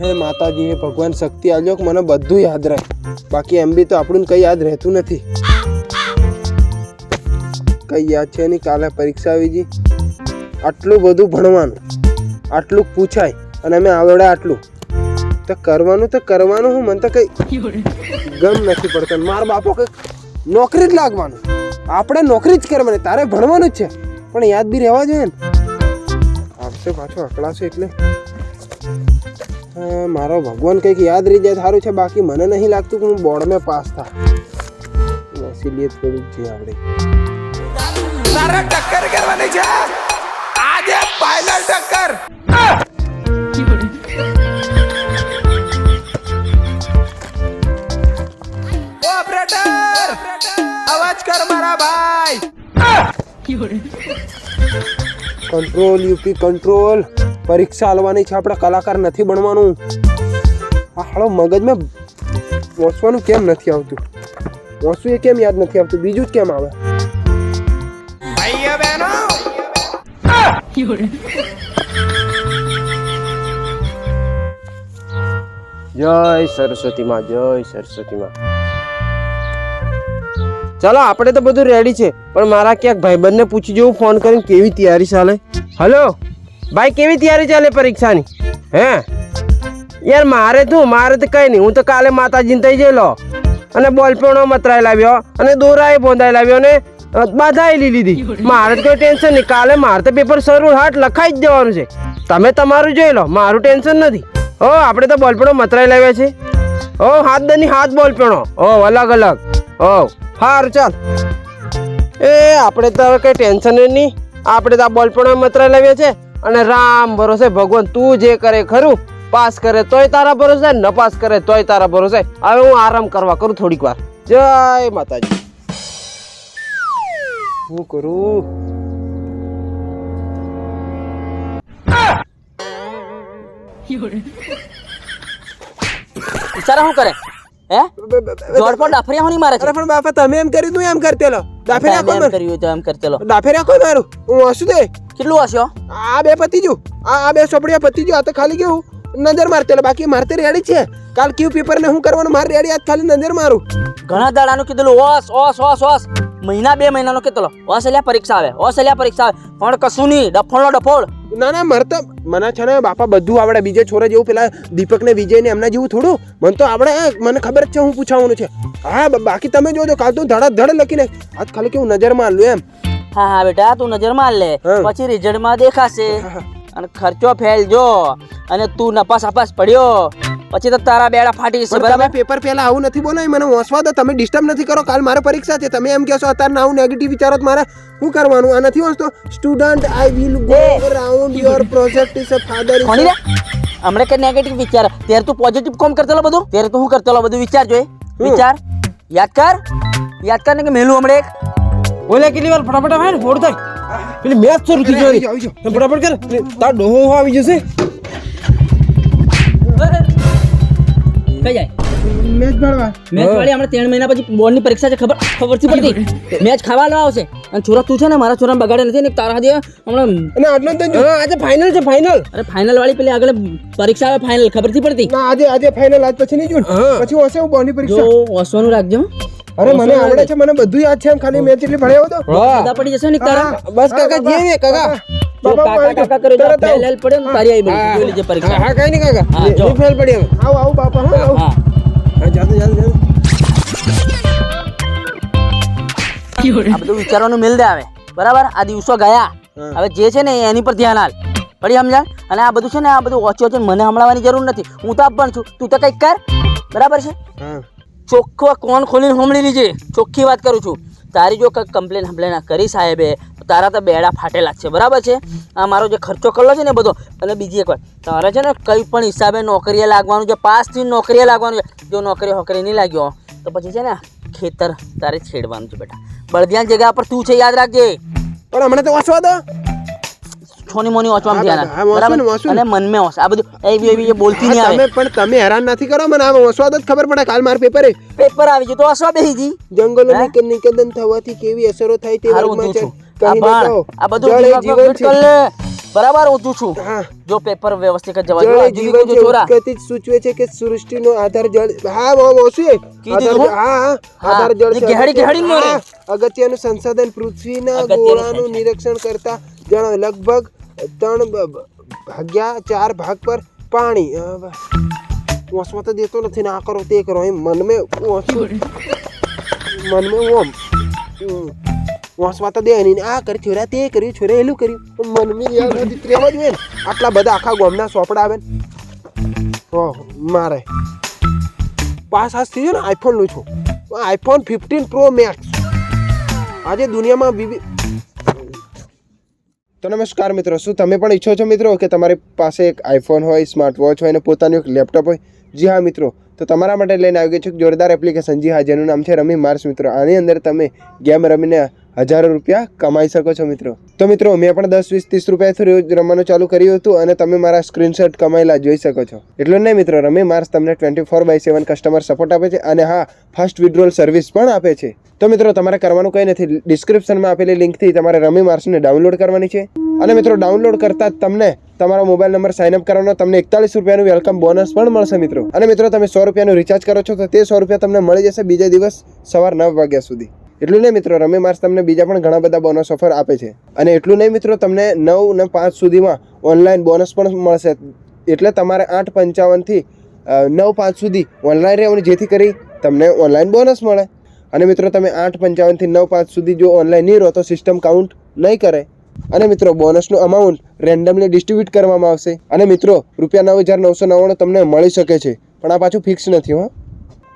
હે માતાજી, હે ભગવાન, શક્તિ આલ્યો કે મને બધું યાદ રહે. બાકી એમ બી તો આપણું કંઈ યાદ રહેતું નથી. કઈ યાદ છે નહીં? કાલે પરીક્ષા આવી ગઈ આટલું બધું ભણવાનું. આટલું પૂછાય અને અમે આવડે આટલું. તો કરવાનું તો કરવાનું હું, મને તો કઈ ગમ નથી પડતો. માર બાપો કઈ નોકરી જ લાગવાનું. આપણે નોકરી જ કરવાની. તારે ભણવાનું જ છે. પણ યાદ બી રહેવા જોઈએ ને. આવશે પાછો, અકળાશે એટલે. મારો ભગવાન કંઈક યાદ રહી જાય સારું છે બાકી મને નહીં લાગતું કે હું બોર્ડમાં પાસ થા ઇસીલિए થોડુંક જે આપણે તારે ટક્કર કરવાની છે? આજે ફાઇનલ ટક્કર. ઓપરેટર અવાજ કર પરીક્ષા આલવાની છે આપણે કલાકાર નથી બનવાનું. આ હાળો મગજમાં વોસવાનું કેમ નથી આવતું? વાંચવું એ કેમ યાદ નથી આવતું? બીજું જ કેમ આવે? જય સરસ્વતી માં જય સરસ્વતી માં ચાલો આપણે તો બધું રેડી છે. પણ મારા ક્યાંક ભાઈબંધને પૂછી જોઉં ફોન કરીને કેવી તૈયારી ચાલે? હલો ભાઈ, કેવી તૈયારી ચાલે પરીક્ષાની? હે? યાર, મારે શું મારે તો કંઈ નહીં. હું તો કાલે માતાજીને થઈ જયેલો અને બોલપેણો મતરાઈ લાવ્યો. અને દોરાએ બોંધાઈ લાવ્યો અને બાધાએ લી લીધી. મારે તો કોઈ ટેન્શન નહીં. કાલે મારે તો પેપર શરૂ હાટ લખાઈ જ જવાનું છે. તમે તમારું જોઈ લો. મારું ટેન્શન નથી. ઓ આપણે તો બોલપેણો મતરાઈ લાવ્યા છે. ઓ હાથ દની હાથ બોલપેણો ઓ અલગ અલગ. ઓ સારું ચાલ. એ, આપણે તો કઈ ટેન્શન નહીં. આપણે તો આ બોલપેણો મતરાઈ લાવ્યા છે. અને રામ ભરોસે ભગવાન તું જે કરે ખરું પાસ કરે તોય તારા ભરોસે ન પાસ કરે તોય તારા ભરોસે. હવે હું આરામ કરવા કરું થોડીક વાર. જય માતાજી. હું કરું? બિચારા શું કરે? હે? જોડ પર ડાફરિયા હું મારે અરે પણ બાપા તમે એમ કર્યું તું એમ કરતેલો દાફેરા એમ કોણ કર્યું તો એમ કરતેલો ડાફેરા કોઈ મારું? હું હસું દે કેટલું હશે આ બે પતી ગયું. આ આ બે ચોપડીયા પતી ગયું. આ તો ખાલી કેવું નજર મારતે બાકી મારતે રેડી છે. કાલ ક્યુ પેપર ને હું કરવાનું મારે રેડી આજ ખાલી નજર મારું. ઘણા દાડાનું કીધેલું ઓસ ઓસ ઓસ ઓસ. મહિના બે મહિનાનો કીધેલો ઓસ એટલે પરીક્ષા આવે ઓસ એટલે પરીક્ષા આવે. પણ કશું નહીં ડફોળનો ડફોળ ના ના મારે તો મને છે ને બાપા બધું આવડે. બીજે છોરા જેવું પેલા દીપક ને વિજય ને એમના જેવું થોડું. મને તો આવડે મને ખબર જ છે હું પૂછાવાનું છે. હા બાકી તમે જોજો કાલ તો ધડા ધડ લખીને આજ ખાલી કેવું નજરમાં લું એમ. હા હા બેટા તું નજર માર લે. પછી રિઝલ્ટમાં દેખાશે. અને ખર્ચો ફેલજો. અને તું નપાસ અપાસ પડ્યો. પછી તો તારા બેડા ફાટી જશે બરાબર? પેપર પહેલા આવું નથી બોલો મને વાંચવા દો તમે ડિસ્ટર્બ નથી કરો. કાલ મારે પરીક્ષા છે. તમે એમ કહેશો અત્યારે આવું નેગેટિવ વિચારો મારે શું કરવાનું? આ નથી વાંચતો student I will go around round your project is a father હમણાં કે નેગેટિવ વિચાર. ત્યારે તું પોઝિટિવ કોમ કરતેલો બધું? ત્યારે તું શું કરતો બધું વિચાર જોઈ. વિચાર. યાદ કર. યાદ કર ને કે મેલું હમણે એક. બોલે કેટલી વાર ફટાફટ આવે ને ફોડ થાય. પેલી મેચ શરૂ થઈ જવાની. ફટાફટ કર. તાર ડોહો આવી જશે. કઈ જાય? મેચ ભણવા મેચ વાળી હમણાં ત્રણ મહિના પછી બોર્ડની પરીક્ષા છે ખબર? થી પડતી મેચ ખાવા આવશે. અને છોરા તું છે ને મારા છોરાને બગાડે નથી ને તારા હાથે હમણાં અને આટલો તો આજે ફાઇનલ છે ફાઇનલ અરે ફાઇનલ વાળી પેલી આગળ પરીક્ષા આવે ફાઇનલ ખબરથી પડતી? ના આજે આજે ફાઇનલ આજ પછી નહીં જોન પછી હશે બોની પરીક્ષા. હસવાનું રાખજો અરે મને આવડે છે મને બધું યાદ છે એમ. ખાલી મેચ એટલી ભણ્યો હતો બધા પડી જશે ને તારા? બસ કાકા કાકા. કાકા કાકા કરે ફેલ હેલ ને તારી આવી જોઈ લેજે પરીક્ષા. હા કઈ નહીં કાકા. જો. ફેલ પડી હવે. આવો આવો બાપા હા હા. હા જાતો જાતો જાતો આ બધું વિચારવાનું મેલ દે આવે. બરાબર? આ દિવસો ગયા. હવે જે છે ને એની પર ધ્યાન હાલ પડી સમજાણ? અને આ બધું છે ને આ બધું ઓછું ઓછું મને હમણાવવાની જરૂર નથી. હું તો પણ છું. તું તો કંઈક કર. બરાબર છે? હા. ચોખ્ખો કોણ ખોલીને હોમળી લીજે? ચોખ્ખી વાત કરું છું. તારી જો કમ્પ્લેન હમ્પ્લેન કરી સાહેબે તારા તો બેડા ફાટેલા છે. બરાબર છે? આ મારો જે ખર્ચો કરેલો છે ને બધો, અને બીજી એક વાત, તારે છે ને કંઈ પણ હિસાબે નોકરીએ લાગવાનું છે, પાસથી નોકરીએ લાગવાનું છે, જો નોકરી હોકરી નહીં લાગ્યો, તો પછી છે ને ખેતર તારે છેડવાનું છે બેટા. બળદિયાની જગ્યા પર તું છે, યાદ રાખજે. પણ હમણાં તો વાંચવા દો. છોની મોની વાંચવામાં ધ્યાન હા, બરાબર? અને મનમાં વાંચ. આ બધું એવી એવી બોલતી નહીં આવે. પણ તમે હેરાન નથી કરો મને વાંચવા દો જ ખબર પડે કાલ માર પેપર પેપર આવી ગયું તો હસવા બેસી ગઈ જંગલોની નિકંદન થવાથી કેવી અસરો થાય તે વર્ગમાં છે? આ. આ બધું એ જીવન બરાબર ઊંચું છું. જો પેપર વ્યવસ્થિત જવા દો જીવન ઉત્પત્તિ સૂચવે છે કે સૃષ્ટિનો આધાર જળ હા વો મોસી આધાર હા. હા હા, આધાર જળ છે ગહેડી ગહેડી નો અગત્યનું સંસાધન પૃથ્વીના ગોળાનું નિરીક્ષણ કરતા જણાવ. લગભગ ત્રણ ભાગ્યા ચાર ભાગ પર પાણી. અ, તો દેતો નથી ને આ કરો તે કરો એમ મન મેં ઓછું મન મેં ઓમ. ઓસમાં તો દે નહીં આ કરી છોરા તે કર્યું છોરા એલું કર્યું. પણ મન મેં યાદ નથી પ્રેમ જ ને. આટલા બધા આખા ગામના સોપડા આવે ને. ઓહ મારે. પાસ આજ થઈ ગયો ને આઈફોન લઉં છું. આઈફોન ફિફ્ટીન પ્રો મેક્સ આજે દુનિયામાં વિવિધ તો નમસ્કાર મિત્રો, શું તમે પણ ઈચ્છો છો મિત્રો કે તમારી પાસે એક આઈફોન હોય સ્માર્ટ વોચ હોય અને પોતાનું એક લેપટોપ હોય? જી હા મિત્રો, તો તમારા માટે લઈને આવી ગઈ છું જોરદાર એપ્લિકેશન જી હા, જેનું નામ છે રમી માર્સ મિત્રો. આની અંદર તમે ગેમ રમીને હજારો રૂપિયા કમાઈ શકો છો મિત્રો. તો મિત્રો, મેં પણ દસ, વીસ, ત્રીસ રૂપિયાથી રોજ રમવાનું ચાલુ કર્યું હતું અને તમે મારા સ્ક્રીનશોટ કમાયેલા જોઈ શકો છો. એટલું નહીં મિત્રો, રમી માર્સ તમને twenty four by seven customer support આપે છે અને હા ફાસ્ટ વિડ્રોલ સર્વિસ પણ આપે છે. તો મિત્રો, તમારે કરવાનું કંઈ નથી. ડિસ્ક્રિપ્શનમાં આપેલી લિંકથી તમારે રમી માર્સને ડાઉનલોડ કરવાની છે. અને મિત્રો ડાઉનલોડ કરતાં જ તમને તમારો મોબાઈલ નંબર સાઇન અપ કરવાનો તમને એકતાલીસ રૂપિયાનું વેલકમ બોનસ પણ મળશે મિત્રો. અને મિત્રો, તમે સો રૂપિયાનું રિચાર્જ કરો છો તો તે સો રૂપિયા તમને મળી જશે બીજા દિવસ સવાર નવ વાગ્યા સુધી. એટલું નહીં મિત્રો, રમી માર્સ તમને બીજા પણ ઘણા બધા બોનસ ઓફર આપે છે. અને એટલું નહીં મિત્રો, તમને નવ ને પાંચ સુધીમાં ઓનલાઈન બોનસ પણ મળશે. એટલે તમારે આઠ પંચાવનથી નવ પાંચ સુધી ઓનલાઈન રહેવાનું, જેથી કરી તમને ઓનલાઈન બોનસ મળે. અને મિત્રો, તમે આઠ પંચાવનથી નવ પાંચ સુધી જો ઓનલાઈન નહીં રહો, તો સિસ્ટમ કાઉન્ટ નહીં કરે. અને મિત્રો બોનસનું અમાઉન્ટ રેન્ડમલી ડિસ્ટ્રીબ્યુટ કરવામાં આવશે. અને મિત્રો, રૂપિયા નવ હજાર નવસો નવ્વાણું તમને મળી શકે છે. પણ આ પાછું ફિક્સ નથી હો.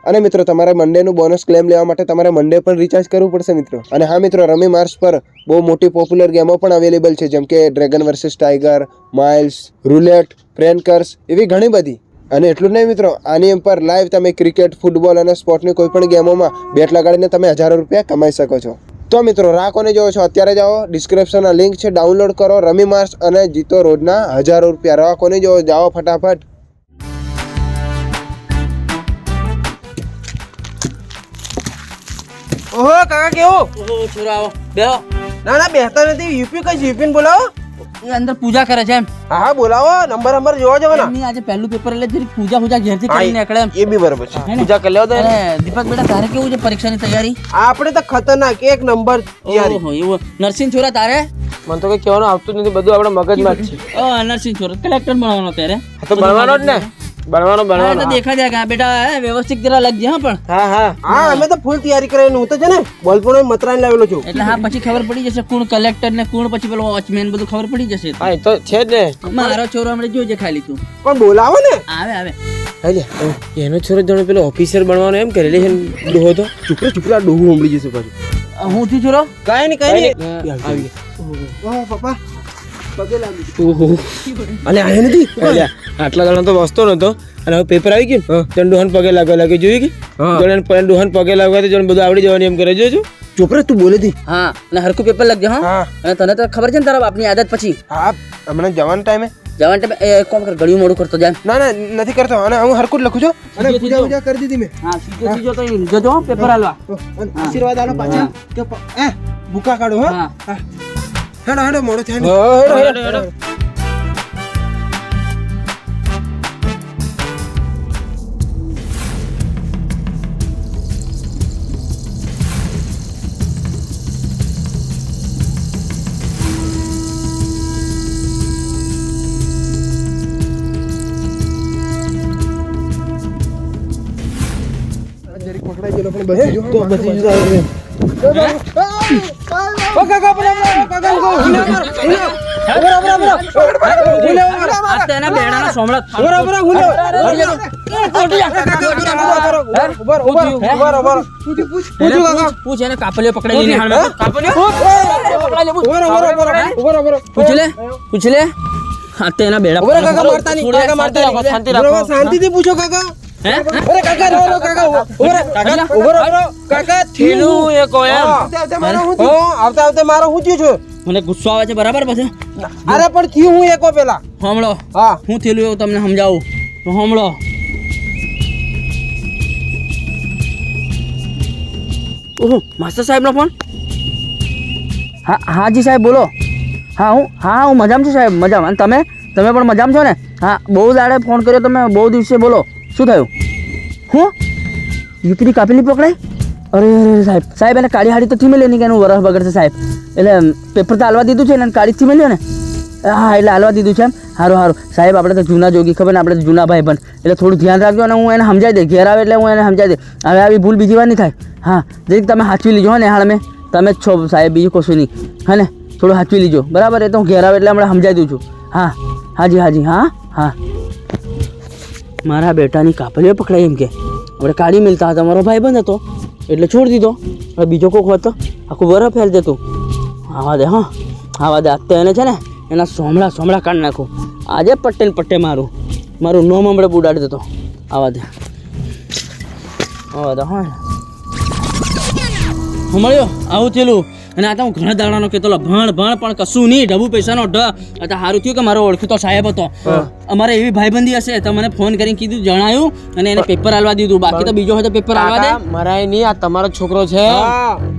અને મિત્રો, તમારે મંડેનું બોનસ ક્લેમ લેવા માટે તમારે મંડે પણ રિચાર્જ કરવું પડશે મિત્રો. અને હા મિત્રો, રમી માર્સ પર બહુ મોટી પોપ્યુલર ગેમો પણ અવેલેબલ છે, જેમ કે dragon versus tiger miles roulette ફ્રેન્કર્સ એવી ઘણી બધી. અને એટલું નહીં મિત્રો આની પર લાઈવ તમે ક્રિકેટ ફૂટબોલ અને સ્પોર્ટની કોઈ પણ ગેમોમાં બેટ લગાડીને તમે હજારો રૂપિયા કમાઈ શકો છો. તો મિત્રો, રાહ જોવો છો? અત્યારે જાઓ ડિસ્ક્રિપ્શનના લિંક છે. ડાઉનલોડ કરો રમી માર્સ અને જીતો રોજના હજારો રૂપિયા. રાહ જોવો? જાઓ ફટાફટ. ઓહો કાકા કેવો? ઓહો છોરાઓ બેહો. ના ના બેહતા નથી. યુપી કઈ યુપી ને બોલાવો. એ અંદર પૂજા કરે છે એમ. હા હા બોલાવો. નંબર નંબર જોવા જવો ને. એમની આજે પહેલું પેપર એટલે જરી પૂજા પૂજા ઘેરથી કરીને નીકળે એમ. એ બી બરાબર છે. પૂજા કરી લેવો તો દીપક બેટા તારે કેવું છે પરીક્ષાની તૈયારી? આપણે તો ખતરનાક એક નંબર તૈયારી. ઓહો એવો. નરસિંહ છોરા તારે? મને તો કઈ કહેવાનું આવતું નથી. બધું આપણે મગજમાં જ છે. ઓ નરસિંહ છોરા કલેક્ટર બનવાનો ત્યારે તો બનવાનો જ ને. ભણવાનો હા, તો દેખા જાય કે બેટા વ્યવસ્થિત જરા લાગજે હા પણ. હા હા. હા અમે તો ફૂલ તૈયારી કરીને હું તો છે ને બોલપણ મતરાન લાવેલો છું. એટલે હા પછી ખબર પડી જશે કોણ કલેક્ટર ને કોણ પછી પેલો વોચમેન બધું ખબર પડી જશે. હા તો છે જ ને. મારો છોરો હમણાં જોજે ખાલી તું. પણ બોલાવો ને. આવે આવે. એનો છોરો જાણે પેલો ઓફિસર બનવાનો એમ કે રિલેશન ડોહો તો? ચૂપરે ચૂપરા ડોહું ઉમળી જશે પાછું. હું થી છોરો? કાંઈ નહીં કાંઈ નહીં. આવી ઓહો પપ્પા. અલે આયા નથી? આટલા જણા તો વસતો નતો અને હવે પેપર આવી ગયું ત્રણ ડોહન પગે લાગવા લાગે જોયું કે? જોડે પણ ડોહન પગે લાગવા તો જોડે બધું આવડી જવાની એમ કરે જોજો ચૂપરે તું બોલે દી. હા અને હરકું પેપર લખજે હા. અને તને તો ખબર છે ને તારા બાપની આદત પછી? હા હમણાં જવાન ટાઈમે. જવાન ટાઈમે એ કોમ કર ગળ્યું મોડું કરતો જાય ના ના નથી કરતો. અને હું હરકું જ લખું છું. અને પૂજા પૂજા કરી દીધી મેં. હા સીધો સીધો તો જોજો પેપર આલવા આશીર્વાદ આલો પાછા. કે ભૂકા કાઢો હા. હા. હેડો હેડો મોડો થાય ને. જરીક પકડાઈ ગયેલો પણ બચી ગયો. તો બચી ગયો હવે. ઓ કાકા બરાબર, ઓ કાકા ઊભો. બરાબર, બરાબર, બરાબર. ઊભો, ઊભો. આ તો બેડાના સોમળા બરાબર, ઊભો. ઊભો, ઊભો, ઊભો, ઊભો. પૂછ્યું, પૂછ. કાકા. લે બેડા મારતા નહીં, મારતા શાંતિથી પૂછો અરે કાકા રહો, રહો, કાકા ઊભો ઊભો કાકા? ઊભો રહો, કાકા થેલું. એ કોઈ એમ. આવતે આવતે મારો હું? થયું? છે. મને ગુસ્સો આવે છે બરાબર પછી? અરે પણ થયું હું એકો પેલા. સાંભળો હા. હું એવું તમને સમજાવું? હમળો ઓહો માસ્ટર સાહેબનો ફોન? હા હાજી સાહેબ બોલો. હા હું હા હું મજામાં છું સાહેબ મજામાં. અને તમે? તમે પણ મજામાં છો ને? હા બહુ દાડે ફોન કર્યો તમે બહુ દિવસે બોલો. શું થયું? હું? યુપીની કાપેલી પકડાય? અરે અરે સાહેબ સાહેબ, એને કાળી હાડી તો થી નહીં કે એનું વરસ બગડશે, સાહેબ. એટલે પેપર તો હાલવા દીધું છે ને કાળી થી લ્યો ને. હા એટલે હાલવા દીધું છે એમ. સારું સારું સાહેબ, આપણે તો જૂના જોગી, ખબર ને, આપણે તો જૂના ભાઈ પણ. એટલે થોડું ધ્યાન રાખજો અને હું એને સમજાવી દે. ઘેર આવે એટલે હું એને સમજાવી દે. હવે આવી ભૂલ બીજી વાર નહીં થાય. હા જરીક તમે સાચવી લીજો ને હાલ મેં તમે જ છો, સાહેબ, બીજું કશું નહીં. હા ને? થોડું સાચવી લીજો. બરાબર? એ તો હું ઘેર આવે એટલે હમણાં સમજાવી દઉં છું. હા, હાજી હાજી, હા હા. મારા બેટાની કાપલીઓ પકડાઈ એમ કે. આપણે કાઢી મિલતા હતા મારો ભાઈ બંધ હતો, એટલે છોડી દીધો. હવે બીજો કોક હતો આખું બરફ ફેલ દેતું. આવા દે, હા. આવા દે અત્યારે એને છે ને, એના સોમળા સોમળા કાઢી નાખું. આજે પટ્ટે ને પટ્ટે મારું. મારું નોમ હમણાં બુડાડી દેતો આવા દે. આવા દે, હા. મળ્યો આવું થયેલું. અને આ તો હું ઘણા દાડાનો કહેતો ભણ ભણ પણ કશું નહીં ડબુ પૈસાનો ઢ. તો સારું થયું કે મારો ઓળખીતો સાહેબ હતો. અમારે એવી ભાઈબંધી હશે તો મને ફોન કરીને કીધું જણાયું અને એને પેપર આલવા દીધું. બાકી તો બીજો હોય તો પેપર આલવા દે. મરાય નહીં આ તમારો છોકરો છે.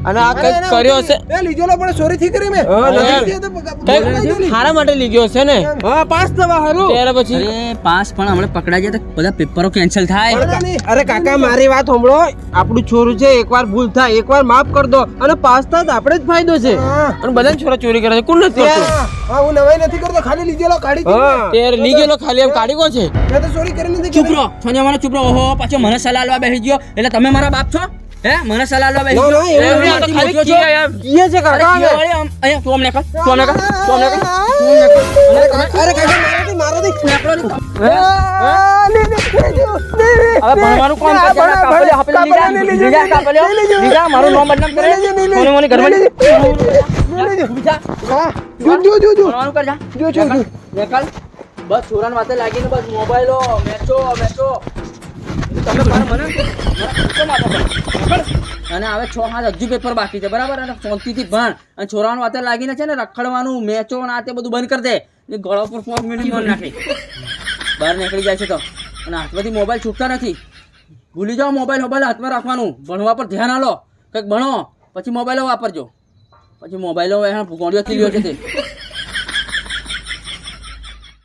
અને આ કંઈક કર્યો છે. એ લીધેલો પણ ચોરી થી કરી મે. કંઈક હારા માટે લીધો છે ને? હા પાસ થવા હારું. ત્યારે પછી અરે પાસ પણ હમણાં પકડાઈ જાય તો બધા પેપરો કેન્સલ થાય. અરે કાકા મારી વાત સાંભળો. આપણું છોરું છે એકવાર ભૂલ થાય એકવાર માફ કરી દો. અને પાસ થાય તો આપણે જ ફાયદો છે. અને બધા છોરા ચોરી કરે છે. કોણ નથી કરતો? હા હું નવાઈ નથી કરતો ખાલી લીધેલો કાઢી લઈ ગયેલો ખાલી એમ કાઢી કોણ છે? મેં તો ચોરી કરી નથી ચૂપ રહો છોને મને ચૂપ રહો ઓહો પાછો મને સલાહ લેવા બેસી ગયો. એટલે તમે મારા બાપ છો? હે? મને સલાહ બેસી ના, ગયો? ના, એવું તો ખાલી મોટીઓ છો? કીએ છે કાકા વાળી આમ, અહીંયા તું અમને કા તું અમને કા તું અમને તું કર અરે કાકા નેકળો લે, લે, લે, લે, લે, લે. હવે ભણવાનું કોણ લીધા? કાપલીઓ લીધા, લીધા કાપલીઓ? લીધા. લીધા? મારું નામ બદનામ કરે? મને મને ઘરમાં બીજા? હા, જો, જો, જો, જો. ભણવાનું કર જા. જો, જો, જો. નીકળ. બસ છોરાને વાતે લાગીને બસ મોબાઈલો મેચો મેચો તમે મારા મને મને માથા પર. અને હવે છ હાથ હજુ પેપર બાકી છે બરાબર અને શાંતિથી ભણ અને છોરાનું વાતે લાગીને છે ને રખડવાનું મેચો ને તે બધું બંધ કરી દે ને ગળા પર ફોન મિનિટ મન નાખે બહાર નીકળી જાય છે તો અને હાથમાંથી મોબાઈલ છૂટતા નથી ભૂલી જાઓ મોબાઈલ મોબાઈલ હાથમાં રાખવાનું ભણવા પર ધ્યાન આલો કંઈક ભણો પછી મોબાઈલો વાપરજો પછી મોબાઈલો ગોળીઓ ગયો છે તે